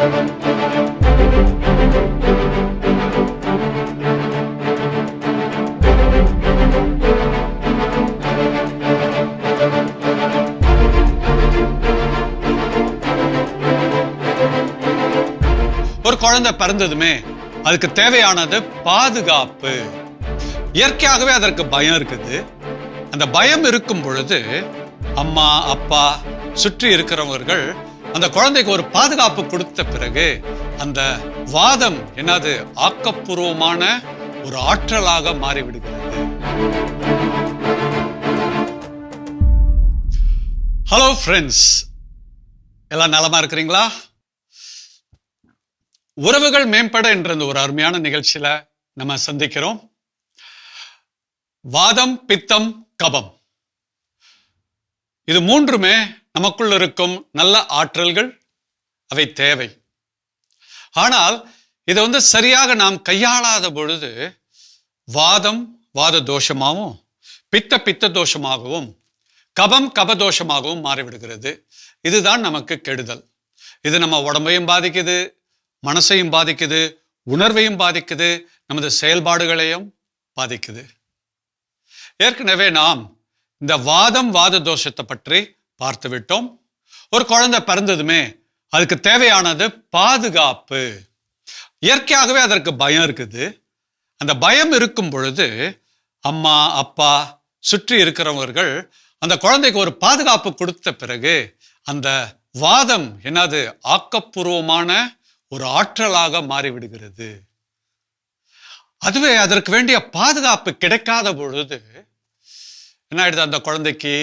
ஒரு குழந்தை பிறந்ததுமே அதுக்கு தேவையானது பாதுகாப்பு. இயற்கையாகவே அதற்கு பயம் இருக்குது. அந்த பயம் இருக்கும் பொழுது அம்மா அப்பா சுற்றி இருக்கிறவர்கள் அந்த குழந்தைக்கு ஒரு பாதுகாப்பு கொடுத்த பிறகு அந்த வாதம் என்னது? ஆக்கப்பூர்வமான ஒரு ஆற்றலாக மாறிவிடுகிறது. ஹலோ ஃப்ரெண்ட்ஸ் எல்லாம் நலமா இருக்கிறீங்களா? உறவுகள் மேம்பட என்ற இந்த ஒரு அருமையான நிகழ்ச்சியில நம்ம சந்திக்கிறோம். வாதம் பித்தம் கபம். இது மூன்றுமே நமக்குள் இருக்கும் நல்ல ஆற்றல்கள் அவை தேவை. ஆனால் இதை வந்து சரியாக நாம் கையாளாத பொழுது வாதம் வாத தோஷமாகவும் பித்த பித்த தோஷமாகவும் கபம் கபதோஷமாகவும் மாறிவிடுகிறது. இதுதான் நமக்கு கெடுதல். இது நம்ம உடம்பையும் பாதிக்குது மனசையும் பாதிக்குது உணர்வையும் பாதிக்குது நமது செயல்பாடுகளையும் பாதிக்குது. ஏற்கனவே நாம் இந்த வாதம் வாத தோஷத்தை பற்றி பார்த்து விட்டோம் ஒரு குழந்தை பிறந்ததுமே அதுக்கு தேவையானது பாதுகாப்பு. இயற்கையாகவே அதற்கு பயம் இருக்குது. அந்த பயம் இருக்கும் பொழுது அம்மா அப்பா சுற்றி இருக்கிறவர்கள் அந்த குழந்தைக்கு ஒரு பாதுகாப்பு கொடுத்த பிறகு அந்த வாதம் என்னது? ஆக்கப்பூர்வமான ஒரு ஆற்றலாக மாறிவிடுகிறது. அதுவே அதற்கு வேண்டிய பாதுகாப்பு கிடைக்காத பொழுது என்ன ஆயிடுது? அந்த குழந்தைக்கு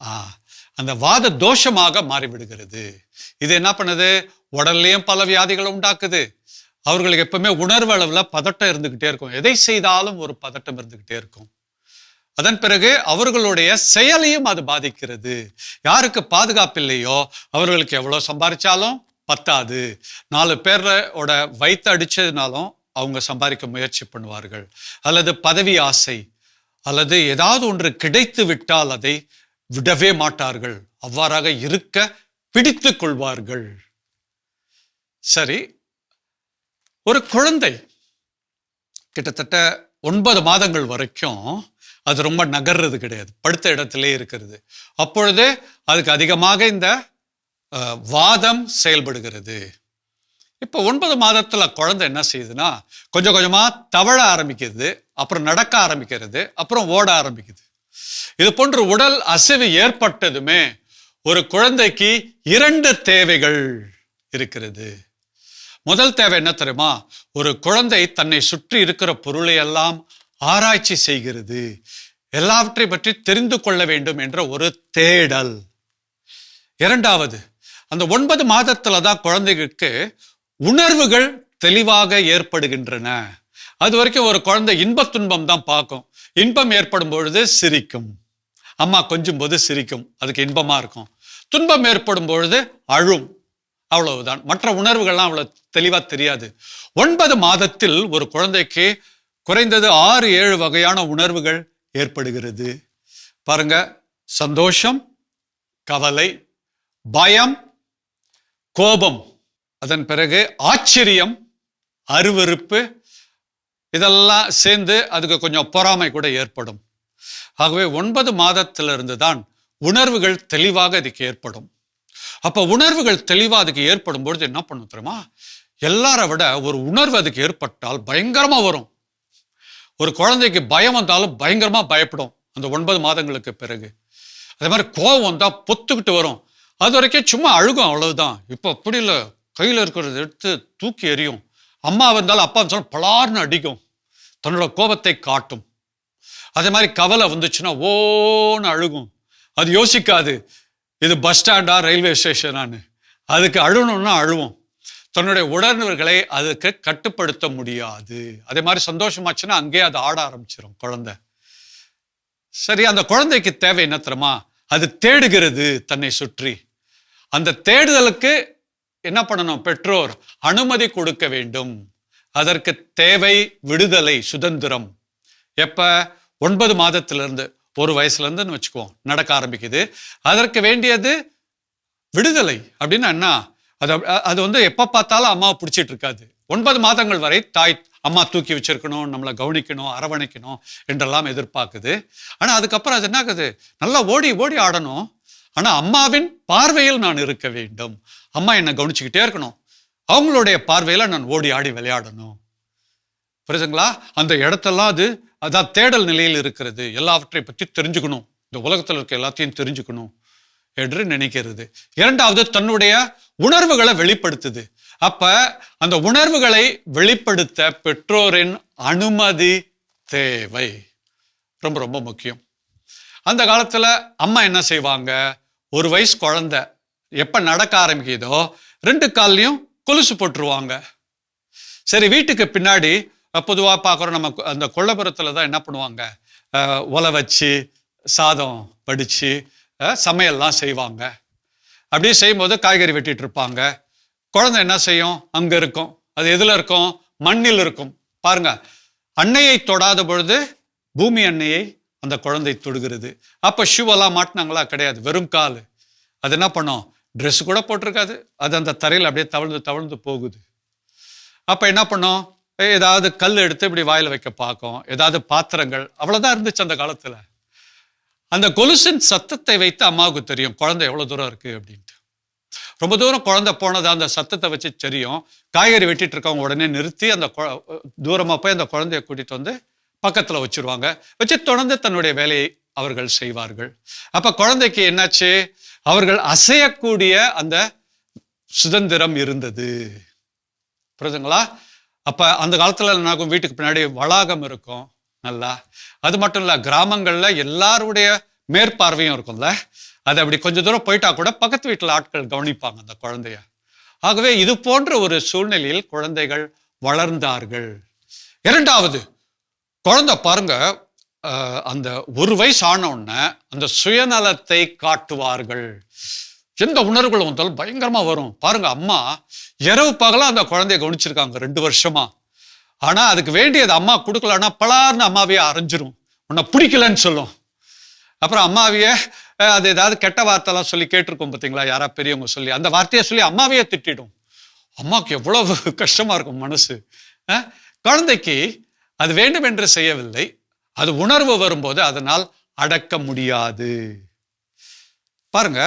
ஆ, அந்த வாத தோஷமாக மாறிவிடுகிறது. இது என்ன பண்ணுது? உடல்லையும் பல வியாதிகளை உண்டாக்குது. அவர்களுக்கு எப்பவுமே உணர்வு அளவில் பதட்டம் இருந்துகிட்டே இருக்கும். எதை செய்தாலும் ஒரு பதட்டம் இருந்துகிட்டே இருக்கும். அதன் பிறகு அவர்களுடைய செயலையும் அது பாதிக்கிறது. யாருக்கு பாதுகாப்பு இல்லையோ அவர்களுக்கு எவ்வளவு சம்பாதிச்சாலும் பத்தாது. நாலு பேரோட வயிற்று அடிச்சதுனாலும் அவங்க சம்பாதிக்க முயற்சி பண்ணுவார்கள். அல்லது பதவி ஆசை அல்லது ஏதாவது ஒன்று கிடைத்து விட்டால் அதை விடவே மாட்டார்கள். அவ்வாறாக இருக்க பிடித்து கொள்வார்கள். சரி ஒரு குழந்தை கிட்டத்தட்ட ஒன்பது மாதங்கள் வரைக்கும் அது ரொம்ப நகர்றது கிடையாது. படுத்த இடத்திலே இருக்கிறது. அப்பொழுது அதுக்கு அதிகமாக இந்த வாதம் செயல்படுகிறது. இப்போ ஒன்பது மாதத்தில் குழந்தை என்ன செய்யுதுன்னா கொஞ்சம் கொஞ்சமாக தவழ ஆரம்பிக்கிறது அப்புறம் நடக்க ஆரம்பிக்கிறது அப்புறம் ஓட ஆரம்பிக்குது. இது போன்ற உடல் அசைவு ஏற்பட்டதுமே ஒரு குழந்தைக்கு இரண்டு தேவைகள் இருக்கிறது. முதல் தேவை என்ன தெரியுமா? ஒரு குழந்தை தன்னை சுற்றி இருக்கிற பொருளை எல்லாம் ஆராய்ச்சி செய்கிறது. எல்லாவற்றை பற்றி தெரிந்து கொள்ள வேண்டும் என்ற ஒரு தேடல். இரண்டாவது அந்த ஒன்பது மாதத்துல தான் குழந்தைகளுக்கு உணர்வுகள் தெளிவாக ஏற்படுகின்றன. அது வரைக்கும் ஒரு குழந்தை இன்பத் துன்பம் தான் பார்க்கும். இன்பம் ஏற்படும் பொழுது சிரிக்கும். அம்மா கொஞ்சும் போது சிரிக்கும். அதுக்கு இன்பமா இருக்கும். துன்பம் ஏற்படும் பொழுது அழும். அவ்வளவுதான். மற்ற உணர்வுகள்லாம் அவ்வளவு தெளிவா தெரியாது. ஒன்பது மாதத்தில் ஒரு குழந்தைக்கு குறைந்தது ஆறு ஏழு வகையான உணர்வுகள் ஏற்படுகிறது. பாருங்க. சந்தோஷம் கவலை பயம் கோபம். அதன் பிறகு ஆச்சரியம் அருவருப்பு இதெல்லாம் சேர்ந்து அதுக்கு கொஞ்சம் பொறாமை கூட ஏற்படும். ஆகவே ஒன்பது மாதத்திலிருந்து தான் உணர்வுகள் தெளிவாக அதுக்கு ஏற்படும். அப்போ உணர்வுகள் தெளிவாக அதுக்கு ஏற்படும் பொழுது என்ன பண்ணும் தெரியுமா? எல்லாரை விட ஒரு உணர்வு அதுக்கு ஏற்பட்டால் பயங்கரமாக வரும். ஒரு குழந்தைக்கு பயம் வந்தாலும் பயங்கரமாக பயப்படும் அந்த ஒன்பது மாதங்களுக்கு பிறகு. அதே மாதிரி கோவம் வந்தால் பொத்துக்கிட்டு வரும். அது வரைக்கும் சும்மா அழுகும் அவ்வளவுதான். இப்போ அப்படி இல்லை. கையில் இருக்கிறத எடுத்து தூக்கி எறியும். அம்மா வந்தாலும் அப்பா சொன்னால் பலார்னு அடிக்கும். தன்னோட கோபத்தை காட்டும். அதே மாதிரி கவலை வந்துச்சுன்னா ஓன்னு அழுகும். அது யோசிக்காது. இது பஸ் ஸ்டாண்டா ரயில்வே ஸ்டேஷனான்னு. அதுக்கு அழுகணும்னா அழுவோம். தன்னுடைய உடனர்களை அதுக்கு கட்டுப்படுத்த முடியாது. அதே மாதிரி சந்தோஷமாச்சுன்னா அங்கேயே அது ஆட ஆரம்பிச்சிடும் குழந்தை. சரி அந்த குழந்தைக்கு தேவை என்ன தெரியுமா? அது தேடுகிறது தன்னை சுற்றி. அந்த தேடுதலுக்கு என்ன பண்ணணும்? பெற்றோர் அனுமதி கொடுக்க வேண்டும். அதற்கு தேவை விடுதலை சுதந்திரம். எப்ப? ஒன்பது மாதத்திலிருந்து ஒரு வயசுலேருந்துன்னு வச்சுக்குவோம். நடக்க ஆரம்பிக்குது. அதற்கு வேண்டியது விடுதலை. அப்படின்னா என்ன? அது அது வந்து எப்போ பார்த்தாலும் அம்மாவை பிடிச்சிட்டு இருக்காது ஒன்பது மாதங்கள் வரை தாய் அம்மா தூக்கி வச்சிருக்கணும் நம்மளை கவனிக்கணும் அரவணைக்கணும் என்றெல்லாம் எதிர்பார்க்குது. ஆனால் அதுக்கப்புறம் அது என்ன ஆகுது நல்லா ஓடி ஓடி ஆடணும். ஆனால் அம்மாவின் பார்வையில் நான் இருக்க வேண்டும். அம்மா என்னை கவனிச்சுக்கிட்டே இருக்கணும். அவங்களுடைய பார்வையில் நான் ஓடி ஆடி விளையாடணும். புரியுதுங்களா? அந்த இடத்தெல்லாம் அது அதான் தேடல் நிலையில் இருக்கிறது. எல்லாவற்றை பற்றி தெரிஞ்சுக்கணும். இந்த உலகத்தில் இருக்க எல்லாத்தையும் தெரிஞ்சுக்கணும் என்று நினைக்கிறது. இரண்டாவது தன்னுடைய உணர்வுகளை வெளிப்படுத்துது. அப்ப அந்த உணர்வுகளை வெளிப்படுத்த பெற்றோரின் அனுமதி தேவை. ரொம்ப ரொம்ப முக்கியம். அந்த காலத்தில் அம்மா என்ன செய்வாங்க? ஒரு வயசு குழந்த எப்போ நடக்க ஆரம்பிக்குதோ ரெண்டு கால்லையும் கொலுசு போட்டுருவாங்க. சரி வீட்டுக்கு பின்னாடி பொதுவாக பார்க்குறோம் நம்ம அந்த கொல்லப்புறத்தில் தான் என்ன பண்ணுவாங்க? ஒலை வச்சு சாதம் படித்து சமையல்லாம் செய்வாங்க. அப்படியே செய்யும்போது காய்கறி வெட்டிட்டு இருப்பாங்க. குழந்தை என்ன செய்யும்? அங்கே இருக்கும். அது எதில் இருக்கும்? மண்ணில் இருக்கும். பாருங்க அன்னையை தொடாத பொழுது பூமி அன்னையை அந்த குழந்தை தொடுகிறது. அப்போ ஷூவெல்லாம் மாட்டினாங்களா? கிடையாது. வெறும் கால். அது என்ன பண்ணும்? ட்ரெஸ் கூட போட்டிருக்காது. அது அந்த தரையில் அப்படியே தவழ்ந்து தவழ்ந்து போகுது. அப்போ என்ன பண்ணோம்? ஏதாவது கல் எடுத்து இப்படி வாயில் வைக்க பார்க்கும். ஏதாவது பாத்திரங்கள். அவ்வளோதான் இருந்துச்சு அந்த காலத்தில். அந்த கொலுசின் சத்தத்தை வைத்து அம்மாவுக்கு தெரியும் குழந்தை எவ்வளோ தூரம் இருக்குது அப்படின்ட்டு. ரொம்ப தூரம் குழந்தை போனது அந்த சத்தத்தை வச்சு தெரியும். காய்கறி வெட்டிட்டு இருக்கவங்க உடனே நிறுத்தி அந்த கொ- தூரமாக போய் அந்த குழந்தைய கூட்டிகிட்டு வந்து பக்கத்தில் வச்சிருவாங்க. வச்சு தொடர்ந்து தன்னுடைய வேலையை அவர்கள் செய்வார்கள். அப்போ குழந்தைக்கு என்னாச்சு? அவர்கள் அசையக்கூடிய அந்த சுதந்திரம் இருந்தது. புரியுதுங்களா? அப்போ அந்த காலத்தில் என்னாகும் வீட்டுக்கு பின்னாடி வளாகம் இருக்கும். நல்லா? அது மட்டும் இல்லை கிராமங்களில் எல்லாருடைய மேற்பார்வையும் இருக்கும்ல? அது அப்படி கொஞ்ச தூரம் போயிட்டா கூட பக்கத்து வீட்டில் ஆட்கள் கவனிப்பாங்க அந்த குழந்தைய. ஆகவே இது போன்ற ஒரு சூழ்நிலையில் குழந்தைகள் வளர்ந்தார்கள். இரண்டாவது குழந்தை பாருங்க அந்த ஒரு வயசு ஆனவுடனே அந்த சுயநலத்தை காட்டுவார்கள். எந்த உணர்வுகள் வந்தாலும் பயங்கரமா வரும். பாருங்க அம்மா இரவு பகலாக அந்த குழந்தைய கவனிச்சிருக்காங்க ரெண்டு வருஷமா. ஆனா அதுக்கு வேண்டியது அம்மா கொடுக்கலன்னா பலார்னு அம்மாவையே அரைஞ்சிரும். உன்னை பிடிக்கலன்னு சொல்லும். அப்புறம் அம்மாவையே அது ஏதாவது கெட்ட வார்த்தைலாம் சொல்லி கேட்டிருக்கோம் பார்த்தீங்களா யாரா பெரியவங்க சொல்லி. அந்த வார்த்தையை சொல்லி அம்மாவையே திட்டிடும். அம்மாவுக்கு எவ்வளவு கஷ்டமா இருக்கும் மனசு. குழந்தைக்கு அது வேண்டும் என்று செய்யவில்லை. அது உணர்வு வரும்போது அதனால் அடக்க முடியாது. பாருங்க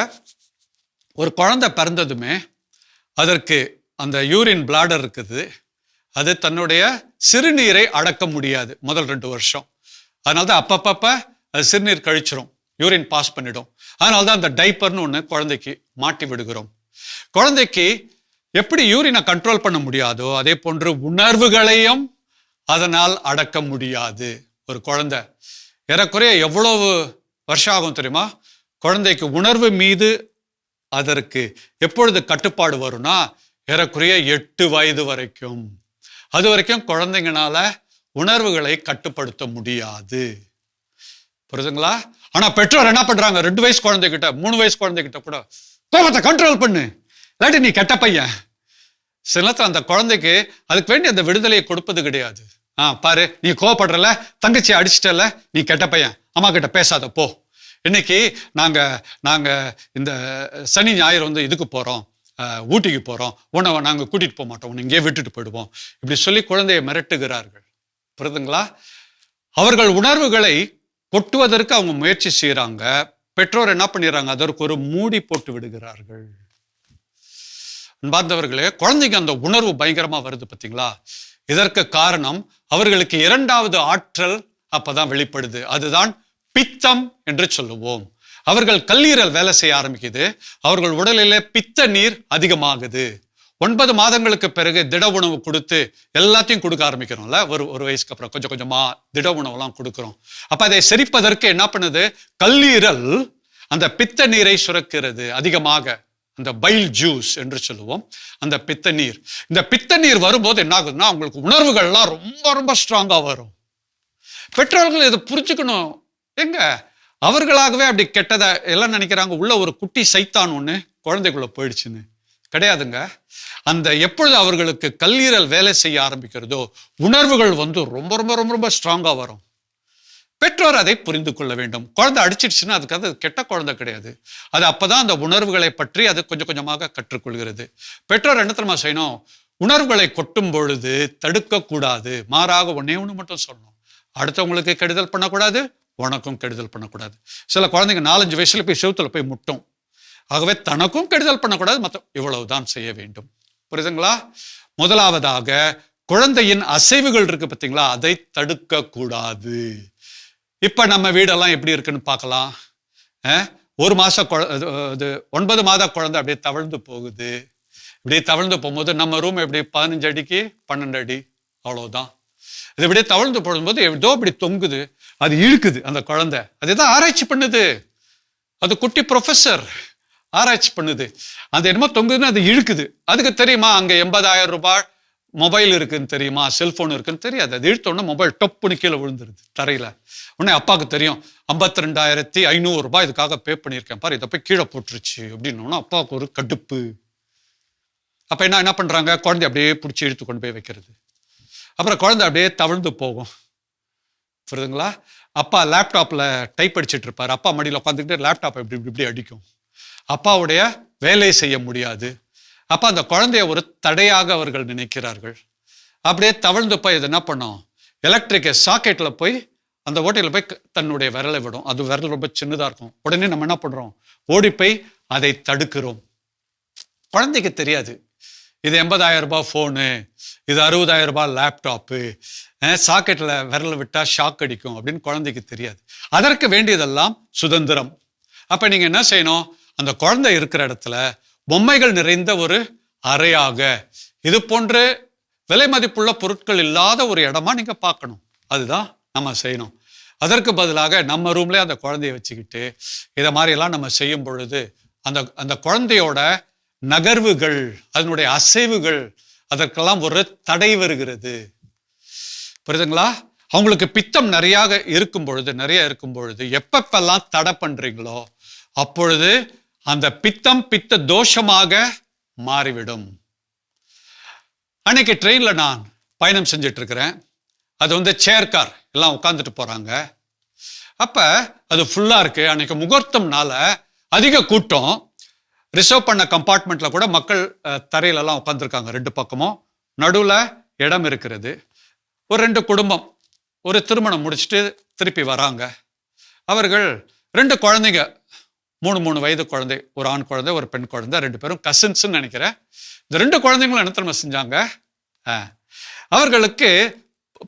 ஒரு குழந்தை பிறந்ததுமே அதற்கு அந்த யூரின் பிளாடர் இருக்குது. அது தன்னுடைய சிறுநீரை அடக்க முடியாது முதல் ரெண்டு வருஷம். அதனால தான் அப்பப்பப்ப அது சிறுநீர் கழிச்சிரும் யூரின் பாஸ் பண்ணிடும். அதனால தான் அந்த டைப்பர்னு ஒன்று குழந்தைக்கு மாட்டி விடுகிறோம். குழந்தைக்கு எப்படி யூரினை கண்ட்ரோல் பண்ண முடியாதோ அதே போன்று உணர்வுகளையும் அதனால் அடக்க முடியாது. ஒரு குழந்தை. ஏறக்குறைய எவ்வளவு வருஷம் ஆகும் தெரியுமா? குழந்தைக்கு உணர்வு மீது அதற்கு எப்பொழுது கட்டுப்பாடு வரும்னா ஏறக்குறைய எட்டு வயது வரைக்கும். அது வரைக்கும் குழந்தைங்கனால உணர்வுகளை கட்டுப்படுத்த முடியாது. புரியுதுங்களா? ஆனா பெற்றோர் என்ன பண்றாங்க? ரெண்டு வயசு குழந்தைகிட்ட மூணு வயசு குழந்தைகிட்ட கூட கோபத்தை கண்ட்ரோல் பண்ணு. இல்லாட்டி நீ கெட்ட பையன். சில நேரத்தில் அந்த குழந்தைக்கு அதுக்கு வேண்டி அந்த விடுதலையை கொடுப்பது கிடையாது. ஆ பாரு நீ கோவப்படுறல தங்கச்சி அடிச்சிட்டல நீ கெட்ட பையன் அம்மா கிட்ட பேசாத போ. இன்னைக்கு நாங்கள் நாங்கள் இந்த சனி ஞாயிறு வந்து இதுக்கு போகிறோம் ஊட்டிக்கு போகிறோம் உன்னை நாங்கள் கூட்டிகிட்டு போக மாட்டோம் உன்னை இங்கேயே விட்டுட்டு போயிடுவோம். இப்படி சொல்லி குழந்தையை மிரட்டுகிறார்கள். புரியுதுங்களா அவர்கள் உணர்வுகளை கொட்டுவதற்கு அவங்க முயற்சி செய்கிறாங்க பெற்றோர் என்ன பண்ணிடுறாங்க? அதற்கு ஒரு மூடி போட்டு விடுகிறார்கள். அன்பார்ந்தவர்களே குழந்தைக்கு அந்த உணர்வு பயங்கரமா வருது பார்த்தீங்களா இதற்கு காரணம் அவர்களுக்கு இரண்டாவது ஆற்றல் அப்பதான் வெளிப்படுது. அதுதான் பித்தம் என்று சொல்லுவோம். அவர்கள் கல்லீரல் வேலை செய்ய ஆரம்பிக்குது. அவர்கள் உடலிலே பித்த நீர் அதிகமாகுது. ஒன்பது மாதங்களுக்கு பிறகு திட உணவு கொடுத்து எல்லாத்தையும் கொடுக்க ஆரம்பிக்கிறோம்ல. ஒரு ஒரு வயசுக்கு அப்புறம் கொஞ்சம் கொஞ்சமா திட உணவெல்லாம் கொடுக்குறோம். அப்ப அதை செரிப்பதற்கு என்ன பண்ணுது? கல்லீரல் அந்த பித்த நீரை சுரக்கிறது அதிகமாக. அந்த பைல் ஜூஸ் என்று சொல்லுவோம். அந்த பித்த நீர் இந்த பித்த நீர் வரும்போது என்ன ஆகுதுன்னா அவங்களுக்கு உணர்வுகள்லாம் ரொம்ப ரொம்ப ஸ்ட்ராங்காக வரும். பெற்றோர்கள் இதை புரிஞ்சுக்கணும். எங்க? அவர்களாகவே அப்படி கெட்டதை எல்லாம் நினைக்கிறாங்க. உள்ள ஒரு குட்டி சைத்தான் ஒன்று குழந்தைக்குள்ள போயிடுச்சுன்னு. கிடையாதுங்க. அந்த எப்பொழுது அவர்களுக்கு கல்லீரல் வேலை செய்ய ஆரம்பிக்கிறதோ உணர்வுகள் வந்து ரொம்ப ரொம்ப ரொம்ப ரொம்ப ஸ்ட்ராங்காக வரும். பெற்றோர் அதை புரிந்து கொள்ள வேண்டும். குழந்தை அடிச்சிடுச்சுன்னா அதுக்கு அது கெட்ட குழந்தை கிடையாது. அது அப்போதான் அந்த உணர்வுகளை பற்றி அது கொஞ்சம் கொஞ்சமாக கற்றுக்கொள்கிறது. பெற்றோர் என்ன தெரியுமா செய்யணும்? உணர்வுகளை கொட்டும் பொழுது தடுக்கக்கூடாது மாறாக ஒன்னே ஒன்று மட்டும் சொல்லணும். அடுத்தவங்களுக்கு கெடுதல் பண்ணக்கூடாது உனக்கும் கெடுதல் பண்ணக்கூடாது. சில குழந்தைங்க நாலஞ்சு வயசுல போய் செவுத்துல போய் முட்டும். ஆகவே தனக்கும் கெடுதல் பண்ணக்கூடாது மற்ற இவ்வளவுதான் செய்ய வேண்டும். புரியுதுங்களா? முதலாவதாக குழந்தையின் அசைவுகள் இருக்கு பார்த்தீங்களா அதை தடுக்கக்கூடாது இப்போ நம்ம வீடெல்லாம் எப்படி இருக்குன்னு பார்க்கலாம். ஒரு மாதம் குழ- இது, இது ஒன்பது மாத குழந்தை அப்படியே தவழ்ந்து போகுது. இப்படியே தவழ்ந்து போகும்போது நம்ம ரூம் எப்படி? பதினஞ்சு அடிக்கு பன்னெண்டு அடி. அவ்வளோதான் இது இப்படியே தவழ்ந்து போடும்போது ஏதோ இப்படி தொங்குது. அது இழுக்குது அந்த குழந்தை. அதுதான் ஆராய்ச்சி பண்ணுது. அது குட்டி ப்ரொஃபஸர் ஆராய்ச்சி பண்ணுது. அது என்னமோ தொங்குதுன்னு அது இழுக்குது. அதுக்கு தெரியுமா? அங்கே எண்பதாயிரம் ரூபாய் மொபைல் இருக்குன்னு தெரியுமா? செல்ஃபோன் இருக்குன்னு தெரியாது. அது இழுத்தோடனே மொபைல் டொப்புன்னு கீழே விழுந்துருது தரையில். உடனே அப்பாவுக்கு தெரியும் ஐம்பத்தி ரெண்டாயிரத்தி ஐநூறுரூபா இதுக்காக பே பண்ணியிருக்கேன். பாரு இதை போய் கீழே போட்டுருச்சு. அப்படின்னோன்னா அப்பாவுக்கு ஒரு கடுப்பு. அப்போ என்ன என்ன பண்ணுறாங்க குழந்தை அப்படியே பிடிச்சி இழுத்து கொண்டு போய் வைக்கிறது. அப்புறம் குழந்தை அப்படியே தவழ்ந்து போகும். புரியுதுங்களா? அப்பா லேப்டாப்பில் டைப் அடிச்சிட்டு இருப்பார். அப்பா மடியில் உட்காந்துக்கிட்டு லேப்டாப் இப்படி இப்படி இப்படி அடிக்கும். அப்பாவுடைய வேலை செய்ய முடியாது. அப்போ அந்த குழந்தைய ஒரு தடையாக அவர்கள் நினைக்கிறார்கள். அப்படியே தவழ்ந்து போய் இது என்ன பண்ணும்? எலக்ட்ரிக் சாக்கெட்டில் போய் அந்த ஓட்டையில் போய் தன்னுடைய விரலை விடும். அது விரல் ரொம்ப சின்னதாக இருக்கும். உடனே நம்ம என்ன பண்ணுறோம் ஓடி போய் அதை தடுக்கிறோம். குழந்தைக்கு தெரியாது. இது எண்பதாயிரம் ரூபாய் ஃபோனு இது அறுபதாயிரம் ரூபாய் லேப்டாப்பு சாக்கெட்டில் விரல் விட்டால் ஷாக் அடிக்கும் அப்படின்னு குழந்தைக்கு தெரியாது. அதற்கு வேண்டியதெல்லாம் சுதந்திரம். அப்போ நீங்கள் என்ன செய்யணும்? அந்த குழந்தை இருக்கிற இடத்துல பொம்மைகள் நிறைந்த ஒரு அறையாக. இது போன்று விலை மதிப்புள்ள பொருட்கள் இல்லாத ஒரு இடமா நீங்கள் பார்க்கணும். அதுதான் நம்ம செய்யணும். அதற்கு பதிலாக நம்ம ரூம்லேயே அந்த குழந்தைய வச்சுக்கிட்டு இதை மாதிரியெல்லாம் நம்ம செய்யும் பொழுது அந்த அந்த குழந்தையோட நகர்வுகள் அதனுடைய அசைவுகள் அதற்கெல்லாம் ஒரு தடை வருகிறது. புரியுதுங்களா? அவங்களுக்கு பித்தம் நிறையாக இருக்கும் பொழுது நிறைய இருக்கும் பொழுது எப்பப்பெல்லாம் தடை பண்றீங்களோ அப்பொழுது அந்த பித்தம் பித்த தோஷமாக மாறிவிடும். அன்னைக்கு ட்ரெயின்ல நான் பயணம் செஞ்சுட்டு இருக்கிறேன் அது வந்து சேர் கார் எல்லாம் உட்காந்துட்டு போறாங்க. அப்ப அது ஃபுல்லா இருக்கு. அன்னைக்கு முகூர்த்தம்னால அதிக கூட்டம். ரிசர்வ் பண்ண கம்பார்ட்மெண்ட்ல கூட மக்கள் அஹ், தரையில எல்லாம் உட்காந்துருக்காங்க ரெண்டு பக்கமும். நடுவில் இடம் இருக்கிறது. ஒரு ரெண்டு குடும்பம் ஒரு திருமணம் முடிச்சுட்டு திருப்பி வராங்க. அவர்கள் ரெண்டு குழந்தைங்க மூணு மூணு வயது குழந்தை ஒரு ஆண் குழந்தை ஒரு பெண் குழந்தை ரெண்டு பேரும் கசின்ஸ்ன்னு நினைக்கிறேன். இந்த ரெண்டு குழந்தைங்களும் என்ன தெரியுமா செஞ்சாங்க? ஆ, அவர்களுக்கு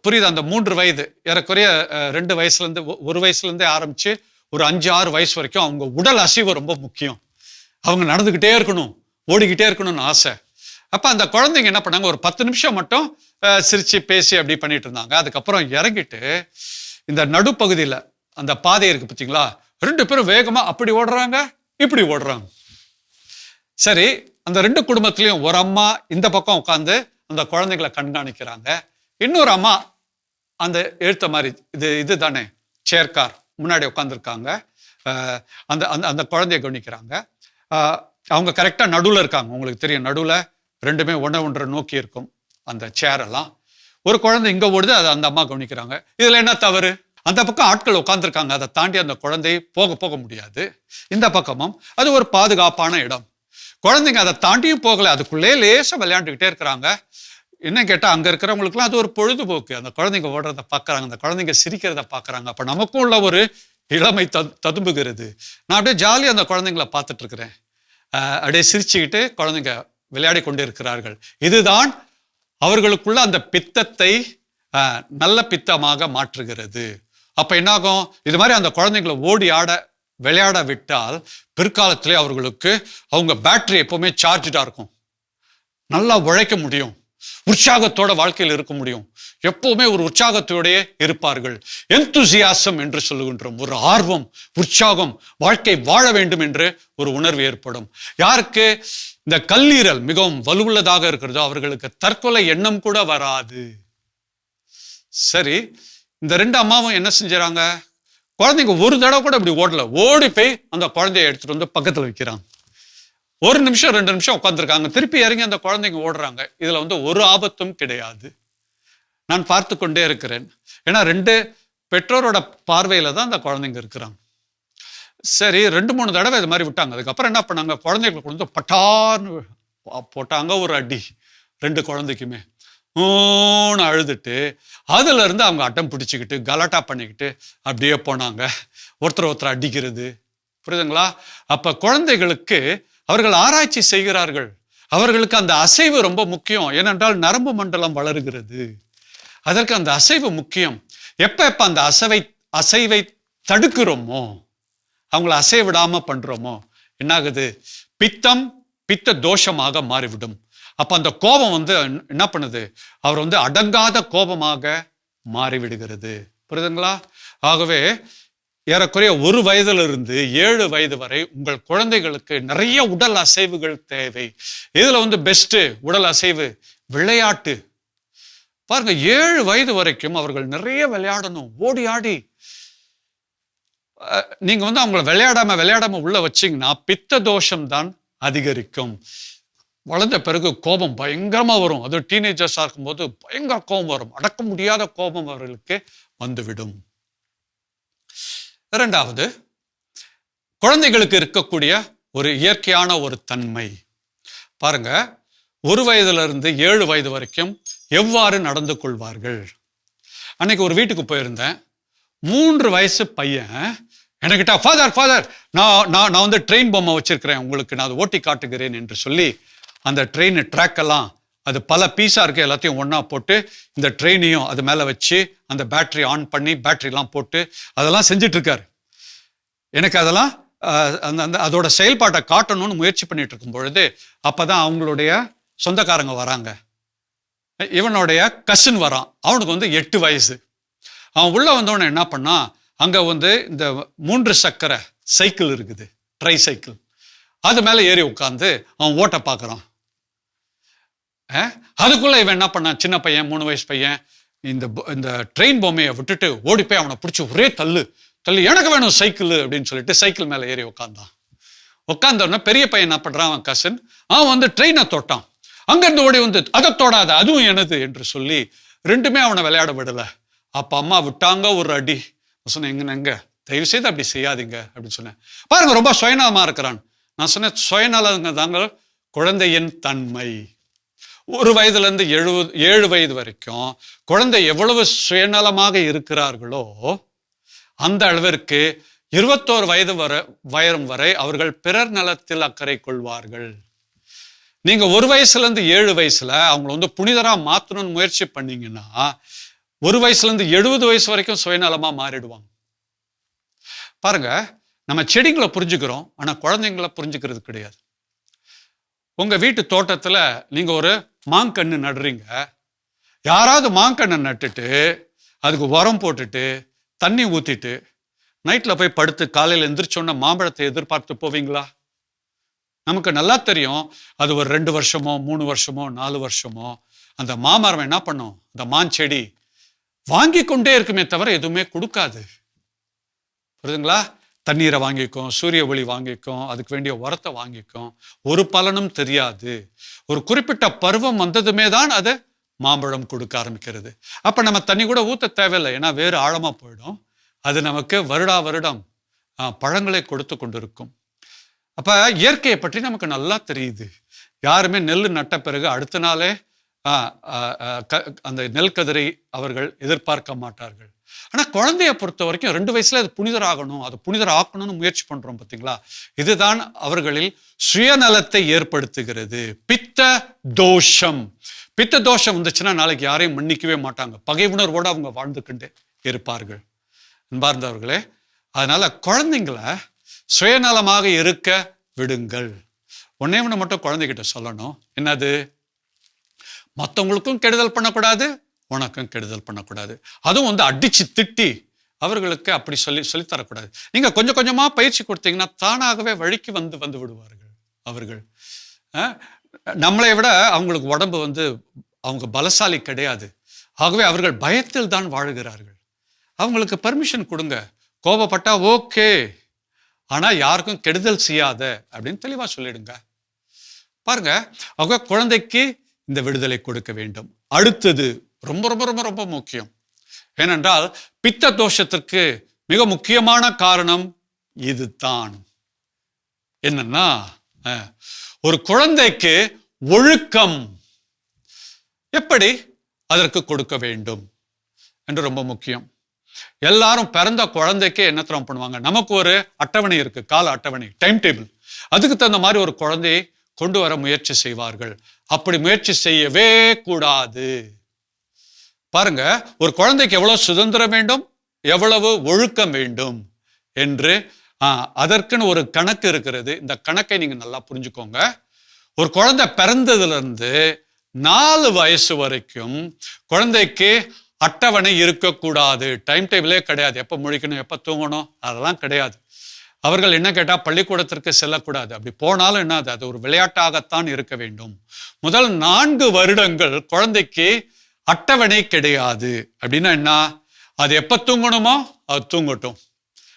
புரியுது? அந்த மூன்று வயது ஏறக்குறைய ரெண்டு வயசுலேருந்து ஒரு வயசுலேருந்தே ஆரம்பிச்சு ஒரு அஞ்சு ஆறு வயசு வரைக்கும் அவங்க உடல் அசைவு ரொம்ப முக்கியம். அவங்க நடந்துக்கிட்டே இருக்கணும் ஓடிக்கிட்டே இருக்கணும்னு ஆசை. அப்போ அந்த குழந்தைங்க என்ன பண்ணாங்க? ஒரு பத்து நிமிஷம் மட்டும் சிரித்து பேசி அப்படி பண்ணிட்டு இருந்தாங்க. அதுக்கப்புறம் இறங்கிட்டு இந்த நடுப்பகுதியில் அந்த பாதை இருக்கு பார்த்தீங்களா ரெண்டு பேரும் வேகமா அப்படி ஓடுறாங்க இப்படி ஓடுறாங்க. சரி அந்த ரெண்டு குடும்பத்திலையும் ஒரு அம்மா இந்த பக்கம் உட்காந்து அந்த குழந்தைகளை கண்காணிக்கிறாங்க. இன்னொரு அம்மா அந்த எழுத்த மாதிரி இது இது தானே சேர்க்கார் முன்னாடி உட்காந்துருக்காங்க அந்த அந்த அந்த குழந்தைய கவனிக்கிறாங்க. அவங்க கரெக்டாக நடுவில் இருக்காங்க உங்களுக்கு தெரியும் நடுவில் ரெண்டுமே ஒன்றை ஒன்றை நோக்கி இருக்கும் அந்த சேரெல்லாம் ஒரு குழந்தை இங்கே ஓடுது அதை அந்த அம்மா கவனிக்கிறாங்க. இதில் என்ன தவறு? அந்த பக்கம் ஆட்கள் உட்காந்துருக்காங்க அதை தாண்டி அந்த குழந்தை போக போக முடியாது. இந்த பக்கமும் அது ஒரு பாதுகாப்பான இடம். குழந்தைங்க அதை தாண்டியும் போகலை. அதுக்குள்ளே லேசாக விளையாண்டுக்கிட்டே இருக்கிறாங்க. என்ன கேட்டால் அங்கே இருக்கிறவங்களுக்குலாம் அது ஒரு பொழுதுபோக்கு. அந்த குழந்தைங்க ஓடுறத பார்க்குறாங்க. அந்த குழந்தைங்க சிரிக்கிறத பார்க்குறாங்க. அப்போ நமக்கும் உள்ள ஒரு இளமை தது ததும்புகிறது. நான் அப்படியே ஜாலியாக அந்த குழந்தைங்கள பார்த்துட்டு இருக்கிறேன். அப்படியே சிரிச்சுக்கிட்டு குழந்தைங்க விளையாடி கொண்டு இருக்கிறார்கள் இதுதான் அவர்களுக்குள்ள அந்த பித்தத்தை நல்ல பித்தமாக மாற்றுகிறது. அப்போ என்னாகும்? இது மாதிரி அந்த குழந்தைங்களை ஓடி ஆட விளையாட விட்டால் பிற்காலத்திலே அவர்களுக்கு அவங்க பேட்டரி எப்போவுமே சார்ஜாக இருக்கும். நல்லா உழைக்க முடியும். உற்சாகத்தோட வாழ்க்கையில் இருக்க முடியும். எப்பவுமே ஒரு உற்சாகத்தோடையே இருப்பார்கள். எந்துசியாசம் என்று சொல்லுகின்றோம். ஒரு ஆர்வம் உற்சாகம் வாழ்க்கை வாழ வேண்டும் என்று ஒரு உணர்வு ஏற்படும். யாருக்கு? இந்த கல்லீரல் மிகவும் வலுவுள்ளதாக இருக்கிறதோ அவர்களுக்கு தற்கொலை எண்ணம் கூட வராது. சரி இந்த ரெண்டு அம்மாவும் என்ன செஞ்சுறாங்க? குழந்தைங்க ஒரு தடவை கூட இப்படி ஓடல. ஓடி போய் அந்த குழந்தைய எடுத்துட்டு வந்து பக்கத்துல வைக்கிறாங்க. ஒரு நிமிஷம் ரெண்டு நிமிஷம் உட்காந்துருக்காங்க திருப்பி இறங்கி அந்த குழந்தைங்க ஓடுறாங்க. இதுல வந்து ஒரு ஆபத்தும் கிடையாது. நான் பார்த்து கொண்டே இருக்கிறேன். ஏன்னா ரெண்டு பெற்றோரோட பார்வையில தான் அந்த குழந்தைங்க இருக்கிறாங்க. சரி ரெண்டு மூணு தடவை இது மாதிரி விட்டாங்க. அதுக்கப்புறம் என்ன பண்ணாங்க? குழந்தைங்களுக்கு கொண்டு வந்து பட்டார்னு போட்டாங்க ஒரு அடி. ரெண்டு குழந்தைக்குமே. ஊன்னு அழுதுட்டு அதிலிருந்து அவங்க அட்டம் பிடிச்சிக்கிட்டு கலாட்டா பண்ணிக்கிட்டு அப்படியே போனாங்க. ஒருத்தர் ஒருத்தர் அடிக்கிறது. புரியுதுங்களா? அப்போ குழந்தைகளுக்கு அவர்கள் ஆராய்ச்சி செய்கிறார்கள். அவர்களுக்கு அந்த அசைவு ரொம்ப முக்கியம். ஏனென்றால் நரம்பு மண்டலம் வளருகிறது. அதற்கு அந்த அசைவு முக்கியம். எப்போ எப்போ அந்த அசைவை அசைவை தடுக்கிறோமோ அவங்கள அசைவிடாமல் பண்ணுறோமோ என்னாகுது? பித்தம் பித்த தோஷமாக மாறிவிடும். அப்போ அந்த கோபம் வந்து என்ன பண்ணுது? அவர் வந்து அடங்காத கோபமாக மாறிவிடுகிறது. புரியுதுங்களா? ஆகவே ஏறக்குறைய ஒரு வயதிலிருந்து ஏழு வயது வரை உங்கள் குழந்தைகளுக்கு நிறைய உடல் அசைவுகள் தேவை. இதில் வந்து பெஸ்ட்டு உடல் அசைவு விளையாட்டு. பாருங்க ஏழு வயது வரைக்கும் அவர்கள் நிறைய விளையாடணும். ஓடி ஆடி. நீங்கள் நீங்க வந்து அவங்கள விளையாடாம விளையாடாம உள்ள வச்சீங்கன்னா பித்த தோஷம் தான் அதிகரிக்கும். வளர்ந்த பிறகு கோபம் பயங்கரமாக வரும். அது டீனேஜர்ஸாக இருக்கும்போது பயங்கர கோபம் வரும். அடக்க முடியாத கோபம் அவர்களுக்கு வந்துவிடும். இரண்டாவது குழந்தைகளுக்கு இருக்கக்கூடிய ஒரு இயற்கையான ஒரு தன்மை. பாருங்க ஒரு வயதிலிருந்து ஏழு வயது வரைக்கும் எவ்வாறு நடந்து கொள்வார்கள்? அன்னைக்கு ஒரு வீட்டுக்கு போயிருந்தேன். மூன்று வயசு பையன் என்கிட்ட ஃபாதர் ஃபாதர் நான் நான் நான் வந்து ட்ரெயின் பொம்மை வச்சிருக்கிறேன். உங்களுக்கு நான் அதை ஓட்டி காட்டுகிறேன் என்று சொல்லி அந்த ட்ரெயின் ட்ராக்கெல்லாம் அது பல பீஸாக இருக்குது எல்லாத்தையும் ஒன்றா போட்டு இந்த ட்ரெயினையும் அது மேலே வச்சு அந்த பேட்ரி ஆன் பண்ணி பேட்ரிலாம் போட்டு அதெல்லாம் செஞ்சுட்டு எனக்கு அதெல்லாம் அந்த அந்த அதோட செயல்பாட்டை காட்டணும்னு முயற்சி பண்ணிட்டு இருக்கும் பொழுது அப்பதான் அவங்களுடைய சொந்தக்காரங்க வராங்க. இவனுடைய கசின் வரான். அவனுக்கு வந்து எட்டு வயசு. அவன் உள்ளே வந்தவொடனே என்ன பண்ணான்? அங்கே வந்து இந்த மூன்று சக்கர சைக்கிள் இருக்குது. ட்ரை சைக்கிள் அது மேலே ஏறி உட்காந்து அவன் ஓட்ட பார்க்கறான். அதுக்குள்ளே இவன் என்ன பண்ணான்? சின்ன பையன் மூணு வயசு பையன் இந்த இந்த ட்ரெயின் பொம்மையை விட்டுட்டு ஓடி போய் அவனை பிடிச்சி ஒரே தள்ளு தள்ளு எனக்கு வேணும் சைக்கிள் அப்படின்னு சொல்லிட்டு சைக்கிள் மேலே ஏறி உட்காந்தான் உட்காந்தோடனே பெரிய பையன் என்ன பண்ணுறான் அவன் கசன் அவன் வந்து ட்ரெயினை தொட்டான். அங்கிருந்து ஓடி வந்து அதை தொடாத அதுவும் எனது என்று சொல்லி ரெண்டுமே அவனை விளையாட விடல. அப்பா அம்மா விட்டாங்க ஒரு அடி. சொன்னேன் எங்க எங்க? தயவு செய்து அப்படி செய்யாதீங்க அப்படின்னு சொன்னேன். பாருங்க ரொம்ப சுயநலமாக இருக்கிறான். நான் சொன்னேன் சுயநலங்க தாங்க குழந்தையின் தன்மை. ஒரு வயதுலேருந்து எழுபது ஏழு வயது வரைக்கும் குழந்தை எவ்வளவு சுயநலமாக இருக்கிறார்களோ அந்த அளவிற்கு இருபத்தோரு வயது வர வயரும் வரை அவர்கள் பிறர் நலத்தில் அக்கறை கொள்வார்கள். நீங்க ஒரு வயசுலேருந்து ஏழு வயசுல அவங்கள வந்து புனிதராக மாற்றணும்னு முயற்சி பண்ணீங்கன்னா ஒரு வயசுலேருந்து எழுபது வயசு வரைக்கும் சுயநலமாக மாறிடுவாங்க. பாருங்க நம்ம செடிங்களை புரிஞ்சுக்கிறோம் ஆனால் குழந்தைங்களை புரிஞ்சுக்கிறது கிடையாது. உங்கள் வீட்டு தோட்டத்தில் நீங்கள் ஒரு மாங்கன்று நடுறீங்க. யாராவது மாங்கன்று நட்டுட்டு அதுக்கு உரம் போட்டுட்டு தண்ணி ஊற்றிட்டு நைட்டில் போய் படுத்து காலையில் எந்திரிச்சோன்னா மாம்பழத்தை எதிர்பார்த்து போவீங்களா? நமக்கு நல்லா தெரியும் அது ஒரு ரெண்டு வருஷமோ மூணு வருஷமோ நாலு வருஷமோ அந்த மாமரம் என்ன பண்ணும்? அந்த மாஞ்செடி வாங்கி கொண்டே இருக்குமே தவிர எதுவுமே கொடுக்காது. புரியுதுங்களா? தண்ணீரை வாங்கிக்கும் சூரிய ஒளி வாங்கிக்கும் அதுக்கு வேண்டிய உரத்தை வாங்கிக்கும். ஒரு பலனும் தெரியாது. ஒரு குறிப்பிட்ட பருவம் வந்ததுமே தான் அது மாம்பழம் கொடுக்க ஆரம்பிக்கிறது. அப்போ நம்ம தண்ணி கூட ஊற்ற தேவையில்லை. ஏன்னா வேறு ஆழமாக போயிடும். அது நமக்கு வருடா வருடம் ஆ, பழங்களை கொடுத்து கொண்டிருக்கும். அப்போ இயற்கையை பற்றி நமக்கு நல்லா தெரியுது. யாருமே நெல் நட்ட பிறகு அடுத்த நாளே அந்த நெல்கதிரை அவர்கள் எதிர்பார்க்க மாட்டார்கள். ஆனால் குழந்தைய பொறுத்த வரைக்கும் ரெண்டு வயசுல அது புனிதராகணும் அது புனிதர் ஆக்கணும்னு முயற்சி பண்றோம் பார்த்தீங்களா இதுதான் அவர்களில் சுயநலத்தை ஏற்படுத்துகிறது. பித்த தோஷம். பித்த தோஷம் வந்துச்சுன்னா நாளைக்கு யாரையும் மன்னிக்கவே மாட்டாங்க. பகை உணர்வோடு அவங்க வாழ்ந்துக்கிண்டே இருப்பார்கள். அன்பார்ந்தவர்களே அதனால குழந்தைங்கள சுயநலமாக இருக்க விடுங்கள். ஒன்னே ஒன்று மட்டும் குழந்தைகிட்ட சொல்லணும். என்னது? மற்றவங்களுக்கும் கெடுதல் பண்ணக்கூடாது உனக்கும் கெடுதல் பண்ணக்கூடாது. அதுவும் வந்து அடிச்சு திட்டி அவர்களுக்கு அப்படி சொல்லி சொல்லித் தரக்கூடாது கொஞ்சம் கொஞ்சமாக பயிற்சி கொடுத்தீங்கன்னா தானாகவே வழிக்கு வந்து வந்து விடுவார்கள் அவர்கள். நம்மளை விட அவங்களுக்கு உடம்பு வந்து அவங்க பலசாலி கிடையாது. ஆகவே அவர்கள் பயத்தில் தான் வாழுகிறார்கள். அவங்களுக்கு பர்மிஷன் கொடுங்க. கோபப்பட்டா ஓகே. ஆனால் யாருக்கும் கெடுதல் செய்யாத அப்படின்னு தெளிவாக சொல்லிடுங்க. பாருங்க அவங்க குழந்தைக்கு இந்த விடுதலை கொடுக்க வேண்டும். அடுத்தது ரொம்ப ரொம்ப ரொம்ப ரொம்ப முக்கியம். ஏனென்றால் பித்த தோஷத்திற்கு மிக முக்கியமான காரணம் இதுதான். என்னன்னா அஹ், ஒரு குழந்தைக்கு ஒழுக்கம் எப்படி அதற்கு கொடுக்க வேண்டும் என்று ரொம்ப முக்கியம். எல்லாரும் பிறந்த குழந்தைக்கு என்ன தரம் பண்ணுவாங்க? நமக்கு ஒரு அட்டவணை இருக்கு கால அட்டவணை டைம் டேபிள் அதுக்கு தகுந்த மாதிரி ஒரு குழந்தையை கொண்டு வர முயற்சி செய்வார்கள். அப்படி முயற்சி செய்யவே கூடாது. பாருங்க ஒரு குழந்தைக்கு எவ்வளவு சுதந்திரம் வேண்டும் எவ்வளவு ஒழுக்கம் வேண்டும் என்று ஆ, அதற்குன்னு ஒரு கணக்கு இருக்கிறது. இந்த கணக்கை நீங்க நல்லா புரிஞ்சுக்கோங்க. ஒரு குழந்தை பிறந்ததுல இருந்து நாலு வயசு வரைக்கும் குழந்தைக்கு அட்டவணை இருக்கக்கூடாது. டைம் டேபிளே கிடையாது. எப்போ முழிக்கணும் எப்போ தூங்கணும் அதெல்லாம் கிடையாது. அவர்கள் என்ன கேட்டால் பள்ளிக்கூடத்திற்கு செல்லக்கூடாது. அப்படி போனாலும் என்னது அது ஒரு விளையாட்டாகத்தான் இருக்க வேண்டும். முதல் நான்கு வருடங்கள் குழந்தைக்கு அட்டவணை கிடையாது. அப்படின்னா என்ன? அது எப்போ தூங்கணுமோ அது தூங்கட்டும்.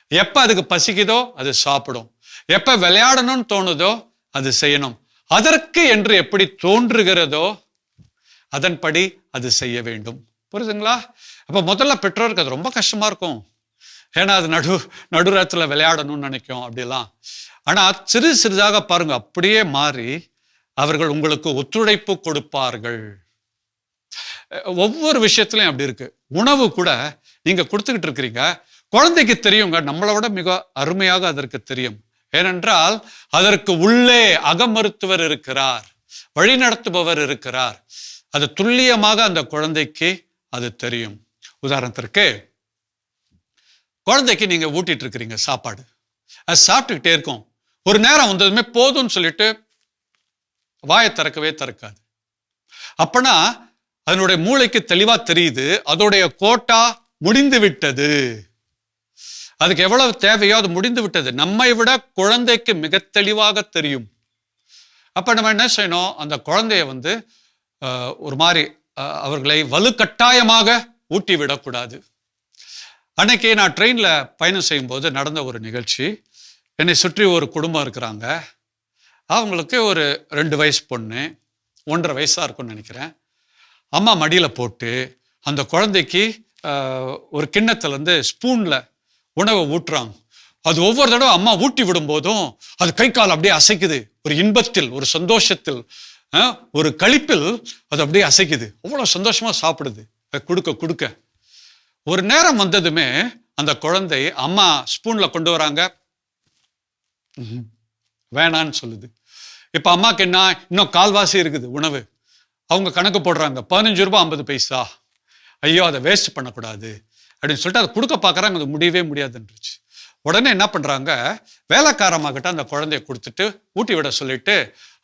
எப்போ அதுக்கு பசிக்குதோ அது சாப்பிடும். எப்போ விளையாடணும்னு தோணுதோ அது செய்யணும். அதற்கு என்று எப்படி தோன்றுகிறதோ அதன்படி அது செய்ய வேண்டும். புரியுதுங்களா? அப்போ முதல்ல பெற்றோருக்கு அது ரொம்ப கஷ்டமாக இருக்கும். ஏன்னா அது நடு நடுரத்தில் விளையாடணும்னு நினைக்கும் அப்படிலாம். ஆனால் சிறு சிறிதாக பாருங்க அப்படியே மாறி அவர்கள் உங்களுக்கு ஒத்துழைப்பு கொடுப்பார்கள். ஒவ்வொரு விஷயத்துலையும் அப்படி இருக்கு. உணவு கூட நீங்க கொடுத்துக்கிட்டு இருக்கிறீங்க. குழந்தைக்கு தெரியுங்க நம்மளை விட மிக அருமையாக அதற்கு தெரியும். ஏனென்றால் அதற்கு உள்ளே அகமருத்துவர் இருக்கிறார். வழிநடத்துபவர் இருக்கிறார். அது துல்லியமாக அந்த குழந்தைக்கு அது தெரியும். உதாரணத்திற்கு குழந்தைக்கு நீங்க ஊட்டிட்டு இருக்கிறீங்க சாப்பாடு. அது சாப்பிட்டுக்கிட்டே இருக்கும். ஒரு நேரம் வந்ததுமே போதும்னு சொல்லிட்டு வாயை திறக்கவே திறக்காது. அப்பனா அதனுடைய மூளைக்கு தெளிவா தெரியுது அதோடைய கோட்டா முடிந்து விட்டது. அதுக்கு எவ்வளவு தேவையோ அது முடிந்து விட்டது. நம்மை விட குழந்தைக்கு மிக தெளிவாக தெரியும். அப்ப நம்ம என்ன செய்யணும்? அந்த குழந்தைய வந்து ஒரு மாதிரி அவர்களை வலுக்கட்டாயமாக ஊட்டி விடக்கூடாது. அன்னைக்கு நான் ட்ரெயினில் பயணம் செய்யும்போது நடந்த ஒரு நிகழ்ச்சி. என்னை சுற்றி ஒரு குடும்பம் இருக்கிறாங்க. அவங்களுக்கு ஒரு ரெண்டு வயசு பொண்ணு ஒன்றரை வயசாக இருக்கும்னு நினைக்கிறேன். அம்மா மடியில் போட்டு அந்த குழந்தைக்கு ஒரு கிண்ணத்துலேருந்து இருந்து உணவை ஊட்டுறாங்க. அது ஒவ்வொரு தடவை அம்மா ஊட்டி விடும்போதும் அது கை கால் அப்படியே அசைக்குது. ஒரு இன்பத்தில் ஒரு சந்தோஷத்தில் ஒரு களிப்பில் அது அப்படியே அசைக்குது. அவ்வளோ சந்தோஷமாக சாப்பிடுது. கொடுக்க கொடுக்க. ஒரு நேரம் வந்ததுமே அந்த குழந்தை அம்மா ஸ்பூன்ல கொண்டு வராங்க. வேணான்னு சொல்லுது. இப்ப அம்மாக்கு என்ன? இன்னும் கால்வாசி இருக்குது உணவு. அவங்க கணக்கு போடுறாங்க பதினஞ்சு ரூபாய் ஐம்பது பைசா. ஐயோ அதை வேஸ்ட் பண்ணக்கூடாது. அப்படின்னு சொல்லிட்டு அதை கொடுக்க பார்க்குறாங்க அது முடியவே முடியாதுன்றுச்சு. உடனே என்ன பண்ணுறாங்க வேலைக்காரமாகிட்ட அந்த குழந்தைய கொடுத்துட்டு ஊட்டி விட சொல்லிட்டு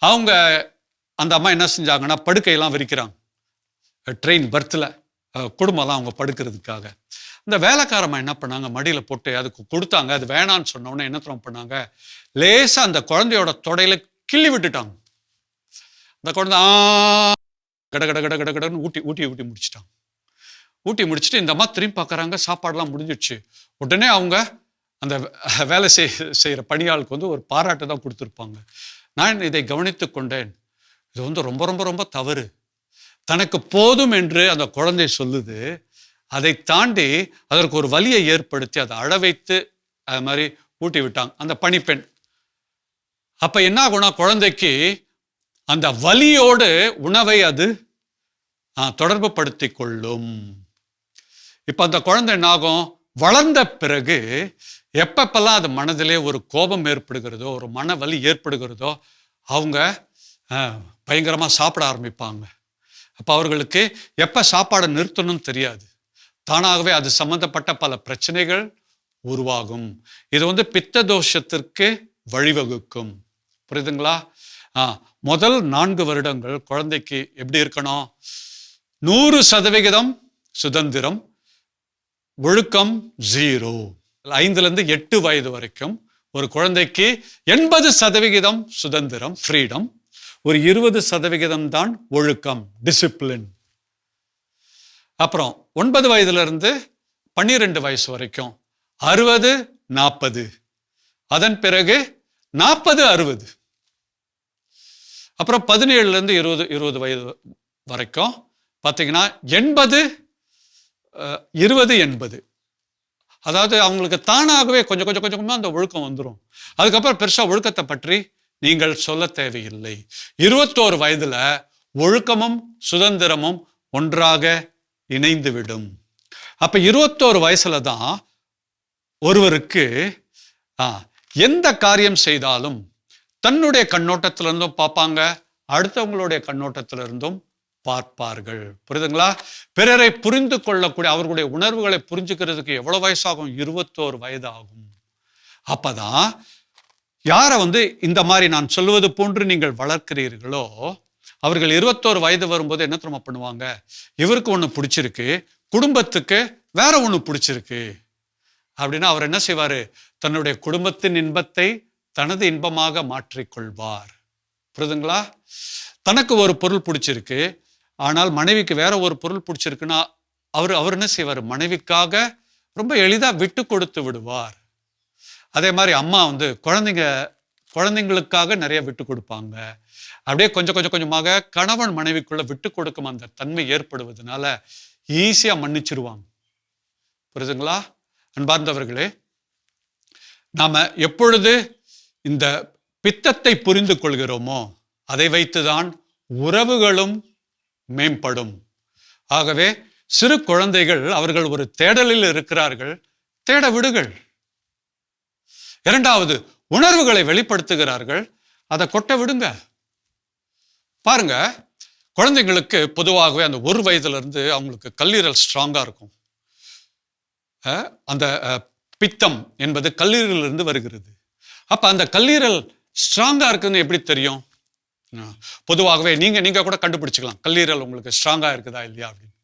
அவங்க அந்த அம்மா என்ன செஞ்சாங்கன்னா படுக்கையெல்லாம் விரிக்கிறாங்க. ட்ரெயின் பர்த்தில் குடும்பம்லாம் அவங்க படுக்கிறதுக்காக. இந்த வேலைக்காரம்மா என்ன பண்ணாங்க? மடியில் போட்டு அதுக்கு கொடுத்தாங்க. அது வேணான்னு சொன்ன என்ன தெரியுமா பண்ணாங்க? லேசாக அந்த குழந்தையோட தொடையில கிள்ளி விட்டுட்டாங்க. அந்த குழந்தை ஆ கட கட கட கட கடன்னு ஊட்டி ஊட்டி ஊட்டி முடிச்சிட்டாங்க. ஊட்டி முடிச்சுட்டு இந்த அம்மா திரும்பி பார்க்கறாங்க சாப்பாடெல்லாம் முடிஞ்சிடுச்சு. உடனே அவங்க அந்த வேலை செய் செய்கிற பணியாளுக்கு வந்து ஒரு பாராட்டு தான் கொடுத்துருப்பாங்க. நான் இதை கவனித்து கொண்டேன். இது வந்து ரொம்ப ரொம்ப ரொம்ப தவறு. தனக்கு போதும் என்று அந்த குழந்தை சொல்லுது. அதை தாண்டி அதற்கு ஒரு வலியை ஏற்படுத்தி அதை அழ வைத்து அது மாதிரி ஊட்டி விட்டாங்க அந்த பணிப்பெண் அப்போ என்ன ஆகும்னா குழந்தைக்கு அந்த வலியோடு உணவை அது தொடர்பு படுத்தி கொள்ளும். இப்போ அந்த குழந்தை என்ன ஆகும்? வளர்ந்த பிறகு எப்பப்பெல்லாம் அது மனதிலே ஒரு கோபம் ஏற்படுகிறதோ ஒரு மன வலி ஏற்படுகிறதோ அவங்க பயங்கரமாக சாப்பிட ஆரம்பிப்பாங்க. அப்போ அவர்களுக்கு எப்போ சாப்பாடை நிறுத்தணும்னு தெரியாது. தானாகவே அது சம்பந்தப்பட்ட பல பிரச்சனைகள் உருவாகும். இது வந்து பித்த தோஷத்திற்கு வழிவகுக்கும். புரியுதுங்களா? ஆ முதல் நான்கு வருடங்கள் குழந்தைக்கு எப்படி இருக்கணும்? நூறு சதவிகிதம் சுதந்திரம் ஒழுக்கம் ஜீரோ. ஐந்துலேருந்து எட்டு வயது வரைக்கும் ஒரு குழந்தைக்கு எண்பது சதவிகிதம் சுதந்திரம் ஃப்ரீடம் ஒரு இருபது சதவிகிதம் தான் ஒழுக்கம் டிசிப்ளின் அப்புறம் ஒன்பது வயதுலேருந்து பன்னிரெண்டு வயசு வரைக்கும். அறுபது நாற்பது அதன் பிறகு நாற்பது அறுபது. அப்புறம் பதினேழுல இருந்து இருபது இருபது வயது வரைக்கும் பார்த்தீங்கன்னா எண்பது இருபது எண்பது. அதாவது அவங்களுக்கு தானாகவே கொஞ்சம் கொஞ்சம் கொஞ்சம் கொஞ்சமாக அந்த ஒழுக்கம் வந்துடும் அதுக்கப்புறம் பெருசாக ஒழுக்கத்தை பற்றி நீங்கள் சொல்ல தேவையில்லை. இருபத்தோரு வயதுல ஒழுக்கமும் சுதந்திரமும் ஒன்றாக இணைந்து விடும் அப்ப இருபத்தோரு வயசுல தான் ஒருவருக்கு ஆ, எந்த காரியம் செய்தாலும் தன்னுடைய கண்ணோட்டத்திலிருந்தும் பார்ப்பாங்க அடுத்தவங்களுடைய கண்ணோட்டத்திலிருந்தும் பார்ப்பார்கள். புரியுதுங்களா? பிறரை புரிந்து கொள்ளக்கூடிய அவர்களுடைய உணர்வுகளை புரிஞ்சுக்கிறதுக்கு எவ்வளவு வயசாகும்? இருபத்தோரு வயது ஆகும் அப்பதான் யாரை வந்து இந்த மாதிரி நான் சொல்வது போன்று நீங்கள் வளர்க்கிறீர்களோ அவர்கள் இருபத்தோரு வயது வரும்போது என்ன திரும்ப பண்ணுவாங்க? இவருக்கு ஒன்று பிடிச்சிருக்கு குடும்பத்துக்கு வேற ஒன்று பிடிச்சிருக்கு. அப்படின்னா அவர் என்ன செய்வார்? தன்னுடைய குடும்பத்தின் இன்பத்தை தனது இன்பமாக மாற்றிக்கொள்வார். புரியுதுங்களா தனக்கு ஒரு பொருள் பிடிச்சிருக்கு ஆனால் மனைவிக்கு வேற ஒரு பொருள் பிடிச்சிருக்குன்னா அவர் அவர் என்ன செய்வார்? மனைவிக்காக ரொம்ப எளிதாக விட்டு கொடுத்து விடுவார். அதே மாதிரி அம்மா வந்து குழந்தைங்க குழந்தைங்களுக்காக நிறைய விட்டு கொடுப்பாங்க. அப்படியே கொஞ்சம் கொஞ்சம் கொஞ்சமாக கணவன் மனைவிக்குள்ள விட்டு கொடுக்கும் அந்த தன்மை ஏற்படுவதனால ஈஸியாக மன்னிச்சிருவாங்க. புரியுதுங்களா? அன்பார்ந்தவர்களே நாம் எப்பொழுது இந்த பித்தத்தை புரிந்து கொள்கிறோமோ அதை வைத்துதான் உறவுகளும் மேம்படும். ஆகவே சிறு குழந்தைகள் அவர்கள் ஒரு தேடலில் இருக்கிறார்கள் தேட விடுகள் இரண்டாவது உணர்வுகளை வெளிப்படுத்துகிறார்கள். அதை கொட்ட விடுங்க. பாருங்க குழந்தைங்களுக்கு பொதுவாகவே அந்த ஒரு வயதுலேருந்து அவங்களுக்கு கல்லீரல் ஸ்ட்ராங்காக இருக்கும். அந்த பித்தம் என்பது கல்லீரலிருந்து வருகிறது. அப்போ அந்த கல்லீரல் ஸ்ட்ராங்காக இருக்குதுன்னு எப்படி தெரியும்? பொதுவாகவே நீங்கள் நீங்கள் கூட கண்டுபிடிச்சிக்கலாம். கல்லீரல் உங்களுக்கு ஸ்ட்ராங்காக இருக்குதா இல்லையா அப்படின்னு.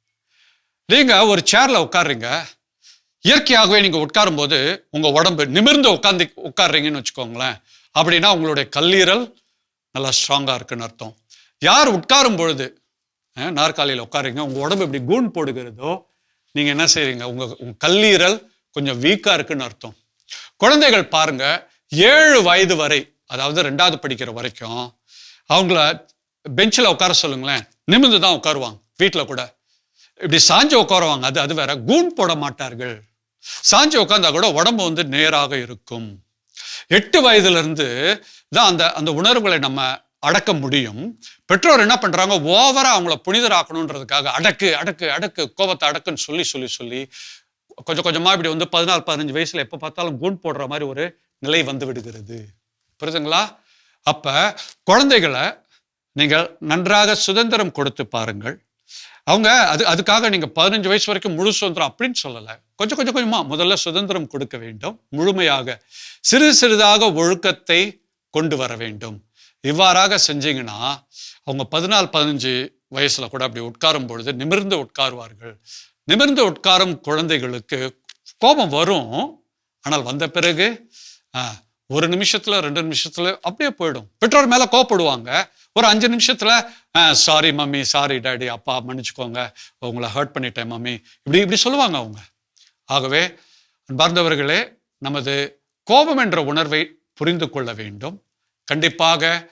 நீங்கள் ஒரு சேரில் உட்காருறீங்க. இயற்கையாகவே நீங்கள் உட்காரும் போது உங்கள் உடம்பு நிமிர்ந்து உட்காந்து உட்கார்றீங்கன்னு வச்சுக்கோங்களேன். அப்படின்னா உங்களுடைய கல்லீரல் நல்லா ஸ்ட்ராங்காக இருக்குன்னு அர்த்தம். யார் உட்காரும் பொழுது நாற்காலியில் உட்காருங்க உங்கள் உடம்பு இப்படி கூண் போடுகிறதோ நீங்கள் என்ன செய்கிறீங்க உங்கள் உங்கள் கல்லீரல் கொஞ்சம் வீக்காக இருக்குன்னு அர்த்தம். குழந்தைகள் பாருங்க ஏழு வயது வரை அதாவது ரெண்டாவது படிக்கிற வரைக்கும் அவங்கள பெஞ்சில் உட்கார சொல்லுங்களேன் நிமிர்ந்து தான் உட்காருவாங்க வீட்டில் கூட. இப்படி சாஞ்சு உட்காருவாங்க அது அது வேற கூண் போட மாட்டார்கள். சாஞ்சி உட்கார்ந்தா கூட உடம்பு வந்து நேராக இருக்கும். எட்டு வயதுல இருந்து தான் அந்த அந்த உணர்வுகளை நம்ம அடக்க முடியும். பெற்றோர் என்ன பண்றாங்க? ஓவரா அவங்கள புனிதராக்கணுன்றதுக்காக அடக்கு அடக்கு அடக்கு கோபத்தை அடக்குன்னு சொல்லி சொல்லி சொல்லி கொஞ்சம் கொஞ்சமா இப்படி வந்து பதினாலு பதினஞ்சு வயசுல எப்ப பார்த்தாலும் கூன் போடுற மாதிரி ஒரு நிலை வந்து விடுகிறது. புரியுதுங்களா? அப்ப குழந்தைகளை நீங்கள் நன்றாக சுதந்திரம் கொடுத்து பாருங்கள். அவங்க அது அதுக்காக நீங்கள் பதினஞ்சு வயசு வரைக்கும் முழு சுதந்திரம் அப்படின்னு சொல்லலை. கொஞ்சம் கொஞ்சம் கொஞ்சமாக முதல்ல சுதந்திரம் கொடுக்க வேண்டும். முழுமையாக சிறு சிறிதாக ஒழுக்கத்தை கொண்டு வர வேண்டும். இவ்வாறாக செஞ்சீங்கன்னா அவங்க பதினாலு பதினஞ்சு வயசில் கூட அப்படி உட்காரும் பொழுது நிமிர்ந்து உட்காருவார்கள். நிமிர்ந்து உட்காரும் குழந்தைகளுக்கு கோபம் வரும். ஆனால் வந்த பிறகு ஒரு நிமிஷத்துல ரெண்டு நிமிஷத்துல அப்படியே போயிடும். பெற்றோர் மேல கோவப்படுவாங்க. ஒரு அஞ்சு நிமிஷத்துல சாரி மம்மி சாரி டேடி அப்பா மன்னிச்சுக்கோங்க. உங்களை ஹர்ட் பண்ணிட்டேன் மம்மி. இப்படி இப்படி சொல்லுவாங்க அவங்க. ஆகவே அன்பார்ந்தவர்களே நமது கோபம் என்ற உணர்வை புரிந்து கொள்ள வேண்டும். கண்டிப்பாக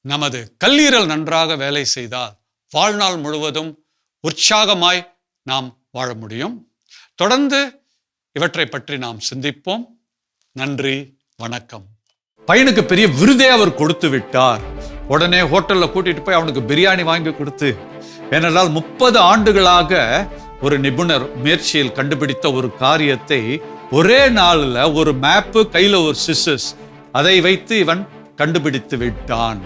நமது கல்லீரல் நன்றாக வேலை செய்தால் வாழ்நாள் முழுவதும் உற்சாகமாய் நாம் வாழ முடியும். தொடர்ந்து இவற்றை பற்றி நாம் சிந்திப்போம். நன்றி. வணக்கம். பையனுக்கு பெரிய விருதே அவர் கொடுத்து விட்டார். உடனே ஹோட்டலில் கூட்டிட்டு போய் அவனுக்கு பிரியாணி வாங்கி கொடுத்து ஏனென்றால் முப்பது ஆண்டுகளாக ஒரு நிபுணர் முயற்சியில் கண்டுபிடித்த ஒரு காரியத்தை ஒரே நாளில் ஒரு மேப்பு கையில் ஒரு சிசஸ் அதை வைத்து இவன் கண்டுபிடித்து விட்டான்.